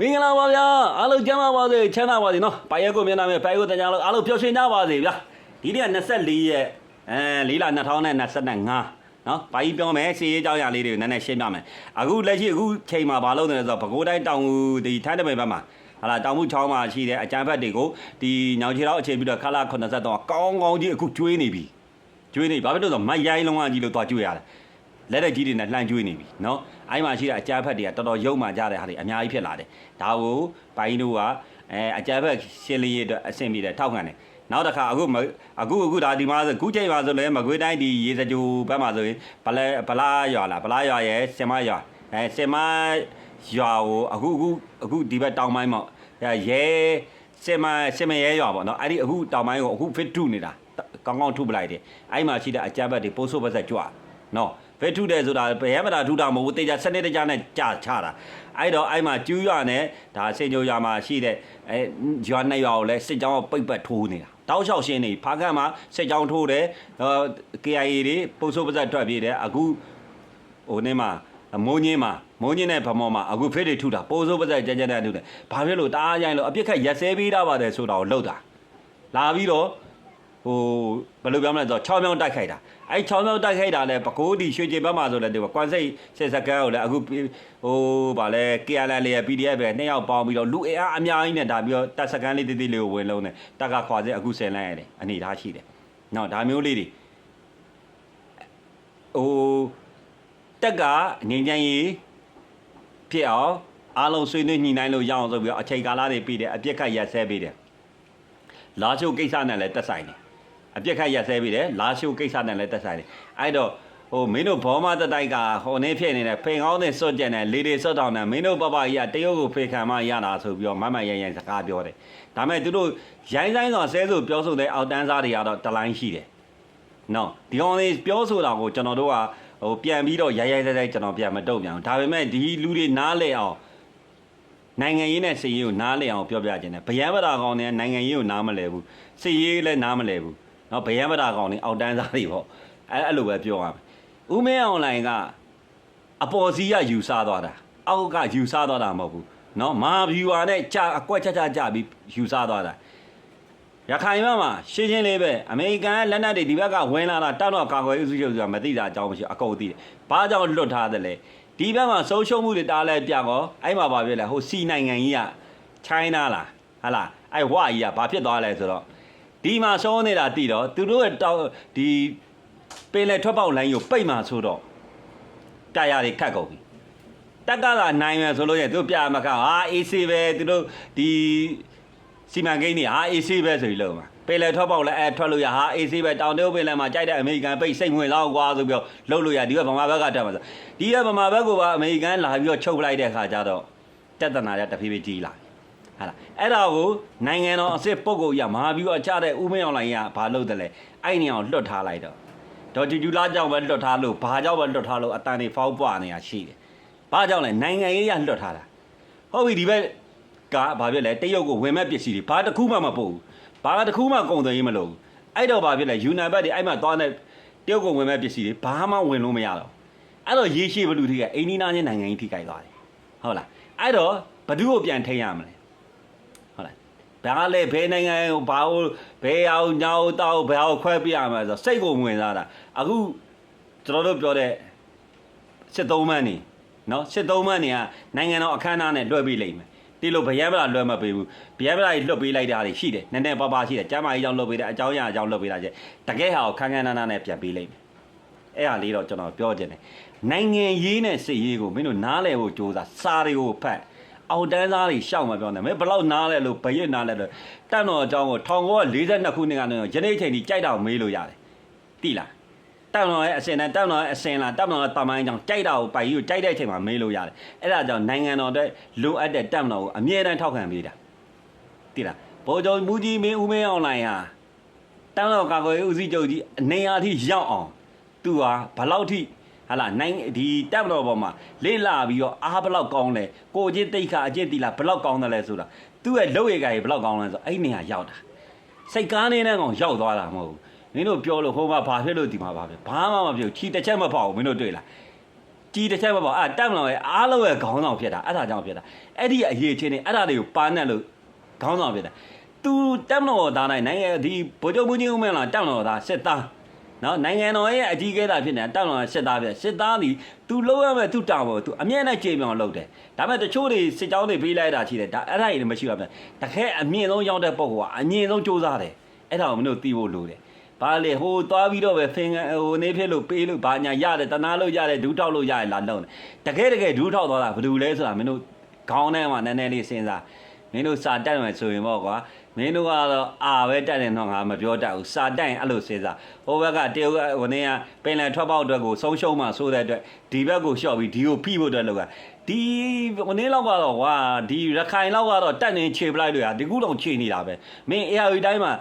မင်္ဂလာပါဗျာအားလုံးကျမ်းပါပါစေချမ်းသာပါစေနော်ပိုင်ရက်ကိုမျက်နှာမဲ့ပိုင်ကိုတရားလို့အားလုံးပျော်ရွှင်ကြပါစေဗျာဒီနေ့က24ရက်အဲ၄လ2025နော်ဘာကြီးပြောမယ်စီရေးကြောင်းရလေးတွေကိုနည်းနည်းရှင်းပြမယ်အခုလက်ရှိအခုချိန်မှာမလုပ်နေလဲဆိုတော့ပဲခူးတိုင်းတောင်ဦးဒီထိုင်းတပင်ဘက်မှာဟာလာတောင်မှုချောင်းမှာရှိတဲ့အကြမ်းဖက်တွေကိုဒီညောင်ချီတော့အခြေပြီးတော့ခလာ83ကောင်းကောင်းကြီးအခုကျွေးနေပြီကျွေးနေဘာဖြစ်လို့လဲဆိုတော့မရိုင်းလုံးဝကြီးလို့သွားကျွေးရတယ် လက်လက်ကြီးတွေနဲ့လှမ်းကျွေးနေပြီเนาะအဲ့မှာရှိတဲ့အကြမ်းဖက်တွေကတော်တော်ယုံမှကြတဲ့ဟာတွေအများကြီးဖြစ်လာတယ်ဒါကိုဘိုင်းတို့ကအဲအကြမ်းဖက်ရှင်းလင်းရေးအတွက်အဆင်ပြေတယ်ထောက်ခံတယ်နောက်တစ်ခါအခုမအခုအခုဒါဒီမှာဆိုခုချိန်မှာဆိုလဲမကွေးတိုင်းဒီရေစကြိုဘက်မှာဆိုရင်ဗလဲဗလားရွာလားဗလားရွာရဲ့စင်မရွာအဲစင်မရွာကိုအခုအခုအခုဒီဘက်တောင်ပိုင်းမှာရဲစင်မစင်မရဲရွာပေါ့เนาะအဲ့ဒီအခုတောင်ပိုင်းကိုအခု fit ထုနေတာကောင်းကောင်းထုပလိုက်တယ်အဲ့မှာရှိတဲ့အကြမ်းဖက်တွေပိုးဆိုးပါဆက်ကြွနော် ဘယ်ထုတယ်ဆိုတာဘယ်ရမတာထုတာမဟုတ်ဘူးတေချာစနစ်တကျနဲ့ကြာချတာအဲ့တော့အဲ့မှာကျူးရွာနဲ့ဒါစင်ကြိုရွာမှာရှိတဲ့အဲရွာနှစ်ရွာကိုလည်းစစ်ကြောင်းပိတ်ပတ်ထိုးနေတာတောက်လျှောက်ရှင်းနေဖားကန့်မှာစစ်ကြောင်းထိုးတယ်ဟော KIA တွေပုတ်ဆိုးပါဇက်ထွက်ပြေးတယ်အခုဟိုနေ့မှာမိုးညင်းမှာမိုးညင်းနဲ့ဗမော်မှာအခုဖိတ်တွေထုတာပိုးဆိုးပါဇက်ကြမ်းကြမ်းနဲ့ထုတယ်ဘာဖြစ်လို့တအားရိုင်းလို့အပြစ်ခတ်ရက်စဲပေးတာပါတယ်ဆိုတာကိုလှုပ်တာလာပြီးတော့ ဟိုဘယ်လိုပြောမလဲဆိုတော့6မြောင်းတိုက်ခိုက်တာအဲ6မြောင်းတိုက်ခိုက်တာလဲပကိုးဒီရွှေကျင်ဘက်မှာဆိုလဲဒီကွမ်စိတ်စစ်စကန်ကိုလဲအခုဟိုဗာလဲ KLL လေး PDF ပဲနှစ်ယောက်ပေါင်းပြီးတော့လူအင်အားအများကြီးနဲ့ဒါပြီးတော့တပ်စကန်လေးတိတိလေးကိုဝင်လုံးတယ်တက်ကခွာစေအခုဆင်လိုက်ရတယ်အနေထားရှိတယ်နော်ဒါမျိုးလေးတွေဟိုတက်ကငင်းချမ်းရေးဖြစ်အောင်အားလုံးဆွေးနွေးညှိနှိုင်းလို့ရအောင်ဆိုပြီးတော့အချိန်ကာလတွေပြီးတယ်အပြစ်ခတ်ရက်ဆဲပေးတယ်လာချိုကိစ္စနဲ့လည်းတက်ဆိုင်တယ် အပြက်ခတ်ရက်ဆဲပြီးတယ်လာရှိုးကိစ္စနဲ့လည်းတက်ဆိုင်တယ်အဲ့တော့ဟိုမင်းတို့ဘောမတတိုက်ကဟိုနေဖြစ်နေတယ်ဖိန်ကောင်းနဲ့စွတ်ကြတယ်လေတွေစွတ်တောင်းတယ်မင်းတို့ပပကြီးကတရုတ်ကိုဖေခံမှရတာဆိုပြီးတော့မမရိုင်ရိုင်စကားပြောတယ်ဒါမဲ့သူတို့ရိုင်းဆိုင်စွာဆဲဆိုပြောဆိုတဲ့အောက်တန်းစားတွေကတော့တလိုင်းရှိတယ်နော်ဒီကောင်လေးပြောဆိုတာကိုကျွန်တော်တို့ကဟိုပြန်ပြီးတော့ရိုင်ရိုင်ဆိုင်ဆိုင်ကျွန်တော်ပြန်မတုံ့ပြန်ဘူးဒါပေမဲ့ဒီလူတွေနားလဲအောင်နိုင်ငံရေးနဲ့စီရေးကိုနားလဲအောင်ပြောပြခြင်းတယ်ဗယံပဒါကောင်နဲ့နိုင်ငံရေးကိုနားမလဲဘူးစီရေးလည်းနားမလဲဘူး နော်ဗယံပဒါကောင်နေအောက်တန်းသားတွေပေါ့အဲအဲ့လိုပဲပြောရမယ်ဦးမင်းအွန်လိုင်းကအပေါ်စီးကယူဆသွားတာအောက်ကယူဆသွားတာမဟုတ်ဘူးနော်မာဗီဝါနဲ့ကြာအကွက်ချက်ချက်ကြပြီးယူဆသွားတာရခိုင်ဘက်မှာရှင်းရှင်းလေးပဲအမေရိကန်လက်နက်တွေဒီဘက်ကဝင်လာတာတောက်တော့ကာကွယ်ရေးစုချုပ်ဆိုတာမသိတာအကြောင်းမရှိအကုန်သိတယ်ဘာကြောင့်လွတ်ထားတယ်လဲဒီဘက်မှာဆုံးရှုံးမှုတွေတားလဲပြကောအဲ့မှာဘာဖြစ်လဲဟိုစီနိုင်ငံကြီးက China လားဟာလားအဲ့ဝါကြီးကဘာဖြစ်သွားလဲဆိုတော့ ဒီမှာရှောနေတာတည်တော့သူတို့ရဲ့တောင်းဒီပင်လေထွက်ပေါက်လိုင်းကိုပိတ်မှဆိုတော့တာယာတွေခတ်ကုန်ပြီတက်ကသာနိုင်မယ်ဆိုလို့ရသူတို့ပြမခါဟာ AC ပဲသူတို့ဒီစီမံကိန်းတွေဟာ AC ပဲဆိုပြီးလို့မှာပင်လေထွက်ပေါက်လည်းအဲထွက်လို့ရဟာ AC ပဲတောင်တရုတ်ပင်လယ်မှာကြိုက်တဲ့အမေရိကန်ပိတ်စိတ်ဝင်လောက်ကွာဆိုပြီးတော့လှုပ်လို့ရဒီကဗမာဘက်ကတက်မှာဆိုဒီကဗမာဘက်ကပါအမေရိကန်လာပြီးတော့ချုပ်လိုက်တဲ့ခါကျတော့တက်တနာရတဖြည်းဖြည်းကြီးလာပြီ ဟာလားအဲ့ဒါကိုနိုင်ငံတော်အစ်စ်ပုဂ္ဂိုလ်ကြီးကမဟာဗျူဟာချတဲ့ဥမင်းအောင်လိုင်းကဘာလုပ်တယ်လဲအဲ့နေအောင်လွတ်ထားလိုက်တော့ဒေါ်ဂျူဂျူလာကြောင့်ပဲလွတ်ထားလို့ဘာကြောင့်ပဲလွတ်ထားလို့အတန်တွေဖောက်ပွားနေတာရှိတယ်ဘာကြောင့်လဲနိုင်ငံရေးရလွတ်ထားတာဟုတ်ပြီဒီဘက်ကဘာဖြစ်လဲတရုတ်ကိုဝင်မဲ့ပစ္စည်းတွေဘာတစ်ခုမှမပို့ဘူးဘာတစ်ခုမှကုန်သွယ်ရေးမလုပ်ဘူးအဲ့တော့ဘာဖြစ်လဲယူနန်ဘက်တွေအဲ့မှာသွားတဲ့တရုတ်ကိုဝင်မဲ့ပစ္စည်းတွေဘာမှဝင်လို့မရတော့အဲ့တော့ရေရှည်ဘလူတွေကအိန္ဒိနာချင်းနိုင်ငံကြီးထိခိုက်သွားတယ်ဟုတ်လားအဲ့တော့ဘသူ့ကိုပြန်ထိန်းရမလဲဟုတ် လားဘာလဲဘယ်နိုင်ငံကိုဘာလို့ဘယ်အောင်ညောင်းတောက်ဘယ်အောင်ခွဲပြရမှာဆိုစိတ်ကိုဝင်စားတာအခုကျွန်တော်တို့ပြောတဲ့စစ်သုံးမန်းနေနော်စစ်သုံးမန်းနေကနိုင်ငံတော်အခမ်းအနားနဲ့လွှဲပေးလိုက်မယ်ဒီလိုဗျံပလာလွှဲမပေးဘူးဗျံပလာကြီးလွှတ်ပေးလိုက်တာတွေရှိတယ်နည်းနည်းပါးပါးရှိတယ်ကျမ်းမာရေးကြောင့်လွှတ်ပေးတယ်အကြောင်းအရာကြောင့်လွှတ်ပေးတာကျတကယ်ဟာကိုခန်းခန်းနားနားနဲ့ပြန်ပေးလိုက်မယ်အဲ့ဟာလေးတော့ကျွန်တော်ပြောချင်တယ်နိုင်ငံရေးနဲ့စစ်ရေးကိုမင်းတို့နားလည်ဖို့ကြိုးစားစာတွေကိုဖတ် အောက်တန်းသားတွေရှောက်မှာပြောနေမယ်ဘယ်လောက်နားလဲလို့ဘရက်နားလဲလို့တတ်တော်အကြောင်းကို1942ခုနှစ်ကနေယနေ့ချိန်ထိကြိုက်တော့မေးလို့ရတယ်တိလားတတ်တော်ရဲ့အစင်နဲ့တတ်တော်ရဲ့အစင်လားတတ်တော်ရဲ့တာမိုင်းကြောင့်ကြိုက်တာကိုပိုင်ကြီးကိုကြိုက်တဲ့အချိန်မှာမေးလို့ရတယ်အဲ့ဒါကြောင့်နိုင်ငံတော်အတွက်လိုအပ်တဲ့တတ်တော်ကိုအမြဲတမ်းထောက်ခံပေးတာတိလားဗိုလ်ချုပ်မူကြီးမင်းဦးမင်းအောင်လိုင်ဟာတတ်တော်ကာကွယ်ရေးဦးစီးချုပ်ကြီးအနေအားထိရောက်အောင်သူဟာဘလောက်ထိ ဟာလာနိုင်ဒီတက်မတော်ပေါ်မှာလေးလာပြီးတော့အားဘလောက်ကောင်းလဲကိုချင်းတိတ်ခါအကျင့်တီလာဘလောက်ကောင်းတယ်လဲဆိုတာသူ့ရဲ့လုပ်ရည်ကကြီးဘလောက်ကောင်းလဲဆိုအဲ့နေရာရောက်တာစိတ်ကားနေတဲ့ကောင်ရောက်သွားတာမဟုတ်ဘူးမင်းတို့ပြောလို့ဟိုမှာဘာဖြစ်လို့ဒီမှာဘာဖြစ်ဘာမှမဖြစ်ဘူးချီတစ်ချက်မဖောက်ဘူးမင်းတို့တွေ့လားကြီးတစ်ချက်မပေါ့အဲ့တက်မလို့ရဲ့အားလုံးရဲ့ခေါင်းဆောင်ဖြစ်တာအဲ့ဒါကြောင့်ဖြစ်တာအဲ့ဒီအရေးချင်းနေအဲ့ဒါတွေကိုပါနဲ့လို့ခေါင်းဆောင်ဖြစ်တာသူတက်မလို့သားနိုင်နိုင်ငံဒီဗိုလ်ချုပ်မှုကြီးဦးမင်းလာတက်မလို့သားစစ်သား နော်နိုင်ငံတော်ရဲ့အကြီးအကဲတာဖြစ်နေတာတက်မလို့စစ်သားဖြစ်စစ်သားဒီသူလုံးရမဲ့သူတောင်းဖို့သူအမြဲတမ်းကြေမြောင်လုပ်တယ်ဒါပေမဲ့တချို့တွေစစ်ကြောင်းတွေပေးလိုက်တာရှိတယ်ဒါအဲ့ဒါကြီးမရှိပါဘူးတခဲအမြင့်ဆုံးရောက်တဲ့ပုံကအမြင့်ဆုံးစူးစမ်းတယ်အဲ့ဒါကိုမင်းတို့သိဖို့လိုတယ်ဘာလေဟိုသွားပြီးတော့ပဲဖင်ဟိုနေဖြစ်လို့ပေးလို့ဘာညာရတယ်တနာလို့ရတယ်ဒူးထောက်လို့ရတယ်လာလုံးတယ်တကယ်တကယ်ဒူးထောက်သွားတာဘယ်လိုလဲဆိုတာမင်းတို့ခေါင်းထဲမှာနည်းနည်းလေးစဉ်းစားမင်းတို့စာတက်မယ်ဆိုရင်ပေါ့ကွာ မင်းတို့ကတော့အာပဲတက်တယ်တော့ငါမပြောတတ်ဘူးစာတက်ရင်အဲ့လိုစဉ်းစားဟိုဘက်ကတရုတ်ဟိုနေကပင်လယ်ထွက်ပေါက်အတွက်ကိုဆုံးရှုံးမှဆိုတဲ့အတွက်ဒီဘက်ကိုရှော့ပြီးဒီကိုဖိဖို့အတွက်လောက်ကဒီဟိုနေလောက်ကတော့ကွာဒီရခိုင်လောက်ကတော့တက်နေခြေပလိုက်လို့ရဒီခုတော့ခြေနေတာပဲမင်း AR တိုင်းမှာ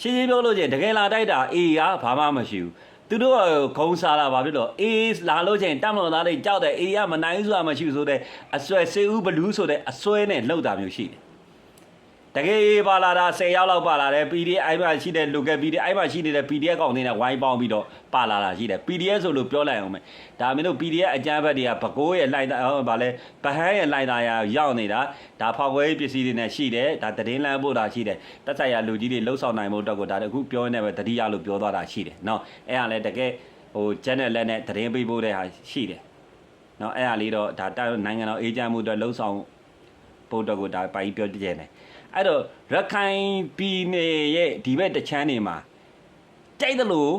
ရှင်းရှင်းပြောလို့ချင်းတကယ်လာတိုက်တာအေးကဘာမှမရှိဘူးသူတို့ကခုံစားတာဘာဖြစ်လို့အေးလာလို့ချင်းတမ်လို့သားတွေကြောက်တယ်အေးကမနိုင်ဆိုတာမရှိဘူးဆိုတဲ့အဆွဲစေဦးဘလူးဆိုတဲ့အဆွဲနဲ့လှုပ်တာမျိုးရှိတယ် တကယ်ပါလာတာ10ရောက်လောက်ပါလာတယ် PDF အိုင်မှာရှိတဲ့ local PDF အိုင်မှာရှိနေတဲ့ PDF ကောင်တွေနဲ့ဝိုင်းပေါင်းပြီးတော့ပါလာတာရှိတယ် PDF ဆိုလို့ပြောလိုက်အောင်မယ်ဒါမင်းတို့ PDF အကြမ်းဖက်တွေကဘကိုးရဲ့လိုက်တာဟောဗာလဲဗဟန်းရဲ့လိုက်တာရရောက်နေတာဒါဖောက်ခွဲရေးပစ္စည်းတွေနဲ့ရှိတယ်ဒါတည်င်းလမ်းပို့တာရှိတယ်တက်ဆိုင်ရလူကြီးတွေလှုပ်ဆောင်နိုင်မှုတော့ကိုဒါတခုပြောနေပဲတတိယလို့ပြောသွားတာရှိတယ်နော်အဲ့ဟာလဲတကယ်ဟို channel လက်နဲ့တည်င်းပေးဖို့တဲ့ဟာရှိတယ်နော်အဲ့ဟာလေးတော့ဒါနိုင်ငံတော်အေဂျင့်မှုအတွက်လှုပ်ဆောင်ပို့တော့ကိုဒါပိုင်ပြောကြတယ် အဲ့တော့ရခိုင်ပြည်နယ်ရဲ့ဒီဘက်တချမ်းနေမှာကြိုက်တယ်လို့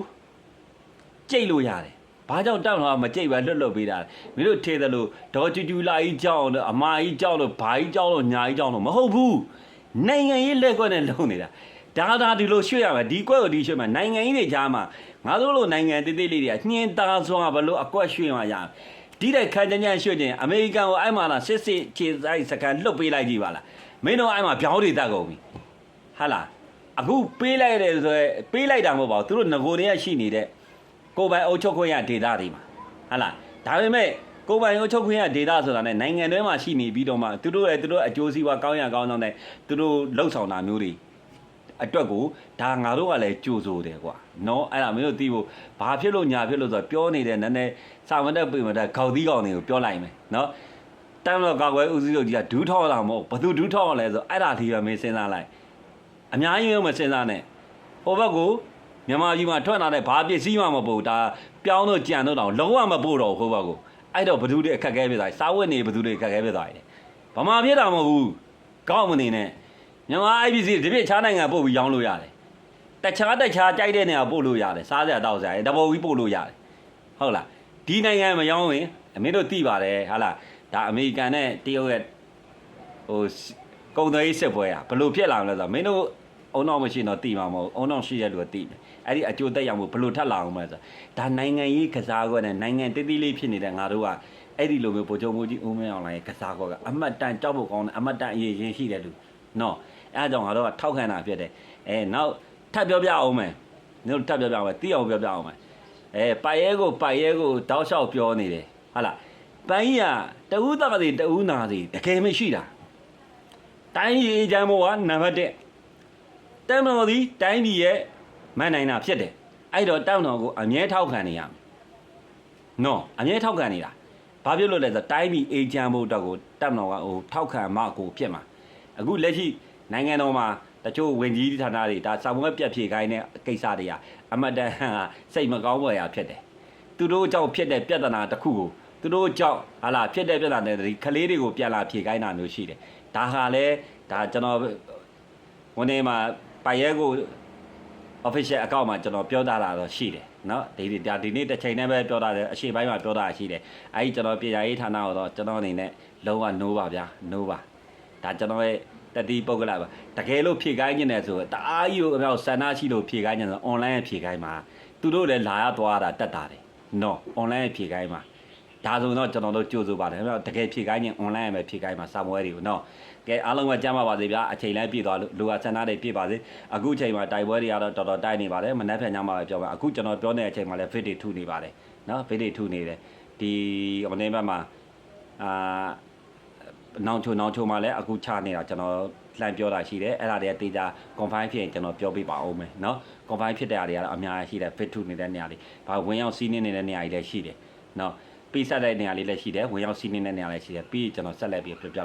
ကြိတ်လို့ရတယ်ဘာကြောင့်တောက်တော့မကြိတ်ပဲလွတ်လွတ်ပေးတာလဲမင်းတို့ထေတယ်လို့ဒေါ်ကျူကျူလာကြီးကြောက်လို့အမာကြီးကြောက်လို့ဘာကြီးကြောက်လို့ညာကြီးကြောက်လို့မဟုတ်ဘူးနိုင်ငံရေးလက်ကွက်နဲ့လုံနေတာဒါဒါဒီလိုရွှေ့ရမယ်ဒီကွက်ကိုဒီရွှေ့မယ်နိုင်ငံရေးတွေကြားမှာငါတို့လိုနိုင်ငံတေးသေးလေးတွေကညှင်းသားစွာဘလို့အကွက်ရွှေ့မှရမယ်ဒီတဲ့ခန်းချမ်းချမ်းရွှေ့ခြင်းအမေရိကန်ကိုအဲ့မှာလားစစ်စစ်ခြေဆိုင်စကန်လှုပ်ပေးလိုက်ကြည့်ပါလား မင်းတို့အဲ့မှာပြောင်းတွေတက်ကုန်ပြီဟာလားအခုပေးလိုက်တယ်ဆိုရင်ပေးလိုက်တာမဟုတ်ပါဘူးသူတို့ငကိုတွေကရှိနေတဲ့ကိုယ်ပိုင်အုပ်ချုပ်ခွင့်ရဒေတာတွေမှာဟာလားဒါပေမဲ့ကိုယ်ပိုင်အုပ်ချုပ်ခွင့်ရဒေတာဆိုတာ ਨੇ နိုင်ငံတွင်းမှာရှိနေပြီးတော့မှသူတို့ရဲ့သူတို့အကျိုးစီးပွားကောင်းရကောင်းဆောင်တဲ့သူတို့လှုပ်ဆောင်တာမျိုးတွေအတွက်ကိုဒါငါတို့ကလည်းကြိုးစိုးတယ်ကွာနော်အဲ့ဒါမင်းတို့သိဖို့ဘာဖြစ်လို့ညာဖြစ်လို့ဆိုတော့ပြောနေတဲ့နည်းနည်းစာမတက်ပြင်မတက်ခေါက်သီးကောင်တွေကိုပြောလိုက်မယ်နော် တမ်းတော့ကာကွယ်ဦးစီးချုပ်ကြီးကဒူးထောက်တာမဟုတ်ဘသူဒူးထောက်အောင်လဲဆိုအဲ့ဒါဒီပဲမင်းစဉ်းစားလိုက်အများကြီးမစဉ်းစားနဲ့ဟိုဘက်ကိုမြန်မာပြည်မှာထွက်လာတဲ့ဘာပစ္စည်းမှမပို့ဒါပြောင်းတော့ကြံတော့တော့လုံးဝမပို့တော့ဘူးဟိုဘက်ကိုအဲ့တော့ဘသူတွေအခက်အခဲဖြစ်သွားတယ်စားဝတ်နေဘသူတွေအခက်အခဲဖြစ်သွားတယ်ဗမာပြည်တာမဟုတ်ဘူးကောင်းမနေနဲ့မြန်မာ IPC ဒီပြစ်ချားနိုင်ငံပို့ပြီးရောင်းလို့ရတယ်တခြားတခြားကြိုက်တဲ့နေရာပို့လို့ရတယ်စားစရာတောက်စရာတဘောကြီးပို့လို့ရတယ်ဟုတ်လားဒီနိုင်ငံမရောင်းရင်အမင်းတို့သိပါတယ်ဟာလား ဒါအမေရိကန်နဲ့တရုတ်ရဲ့ဟိုကုန်သွယ်ရေးစစ်ပွဲอ่ะဘယ်လိုဖြစ်လာမလဲဆိုတော့မင်းတို့အုံတော့မရှိတော့တိမှာမဟုတ်အုံတော့ရှိတဲ့လူကတိတယ်အဲ့ဒီအကျိုးသက်ရောက်မှုဘယ်လိုထပ်လာအောင်မလဲဆိုဒါနိုင်ငံရေးကစားကွက်နဲ့နိုင်ငံတိတိလေးဖြစ်နေတဲ့ငါတို့ကအဲ့ဒီလိုမျိုးပိုချုံမှုကြီးဦးမင်းအောင်လိုင်းရဲ့ကစားကွက်ကအမတ်တန်ကြောက်ဖို့ကောင်းတယ်အမတ်တန်အရေးရင်ရှိတယ်လူနော်အဲ့ဒါကြောင့်ငါတို့ကထောက်ခံတာဖြစ်တယ်အဲနောက်ထပ်ပြောပြအောင်မယ်တို့ထပ်ပြောပြအောင်မယ်တိအောင်ပြောပြအောင်မယ်အဲပိုက်ရဲကိုပိုက်ရဲကိုတောက်လျှောက်ပြောနေတယ်ဟာလား ပန်းကြီးကတဦးသားစီတဦးနာစီတကယ်မရှိတာတိုင်းရေးချမ်းဘောကနံပါတ်1တမ်မတော်သည်တိုင်းပြည်ရဲ့မန်နိုင်တာဖြစ်တယ်အဲ့တော့တောင်းတော်ကိုအမြဲထောက်ခံနေရမယ်နော်အမြဲထောက်ခံနေတာဘာဖြစ်လို့လဲဆိုတော့တိုင်းပြည်အေဂျင့်ဖို့အတွက်ကိုတောင်းတော်ကဟိုထောက်ခံမှကိုဖြစ်မှာအခုလက်ရှိနိုင်ငံတော်မှာတချို့ဝင်ကြီးဌာနတွေဒါစာမွေးပြက်ဖြေခိုင်းတဲ့ကိစ္စတွေကအမတ်တန်စိတ်မကောင်းဖွယ်ရာဖြစ်တယ်သူတို့ကြောင့်ဖြစ်တဲ့ပြဿနာတစ်ခုကို သူတို့ကြောင့်ဟာလာဖြစ်တဲ့ပြဿနာတွေခလေးတွေကိုပြန်လာဖြေခိုင်းတာမျိုးရှိတယ်ဒါဟာလဲဒါကျွန်တော်ဝန်ထဲမှာပိုင်ရဲကို official account မှာကျွန်တော်ပြောထားတာတော့ရှိတယ်เนาะဒီဒီဒါဒီနေ့တစ်ချိန်နဲ့ပဲပြောထားတယ်အရှိပိုင်းမှာပြောထားတာရှိတယ်အဲဒီကျွန်တော်ပြည်ရာရေးဌာနကိုတော့ကျွန်တော်အနေနဲ့လုံးဝ no ပါဗျာ no ပါဒါကျွန်တော်ရဲ့တတိပုဂ္ဂလပါတကယ်လို့ဖြေခိုင်းနေတယ်ဆိုတော့တအားကြီးကိုအမြောက်ဆန္ဒရှိလို့ဖြေခိုင်းနေဆို online ဖြေခိုင်းမှာသူတို့လည်းလာရသွားတာတက်တာတယ်နော် online ဖြေခိုင်းမှာ ဒါဆိုတော့ကျွန်တော်တို့ကြိုဆိုပါတယ်ဗျာတကယ်ဖြည့်ခိုင်းရင် online ပဲဖြည့်ခိုင်းမှာစာမွဲတွေကိုနော်ကဲအားလုံးပဲကြားပါပါစေဗျာအချိန်လည်းပြည့်သွားလို့လိုအပ်ဆန္ဒတွေပြည့်ပါစေအခုအချိန်မှာတိုက်ပွဲတွေကတော့တော်တော်တိုက်နေပါတယ်မနှက်ဖြန်ညမှာပဲပြောပါအခုကျွန်တော်ပြောနေတဲ့အချိန်မှာလည်း fit တွေထုနေပါတယ်နော် fit တွေထုနေတယ်ဒီဟိုနေ့ဘက်မှာအာနောက်ချိုနောက်ချိုမှာလည်းအခုချနေတာကျွန်တော်လှန်ပြောတာရှိတယ်အဲ့ဒါတွေကတေချာ confine ဖြစ်ရင်ကျွန်တော်ပြောပြပါအောင်မယ်နော် confine ဖြစ်တဲ့အရာတွေကတော့အများကြီးရှိတယ် fit ထုနေတဲ့နေရာတွေဘာဝင်ရောက်စီးနေနေတဲ့နေရာတွေလည်းရှိတယ်နော် ပေးဆက်တဲ့နေရာလေးလည်းရှိတယ်ဝင်ရောက်စီးနှင်းတဲ့နေရာလည်းရှိတယ်ပြီးကျွန်တော်ဆက်လက်ပြီးပြပြ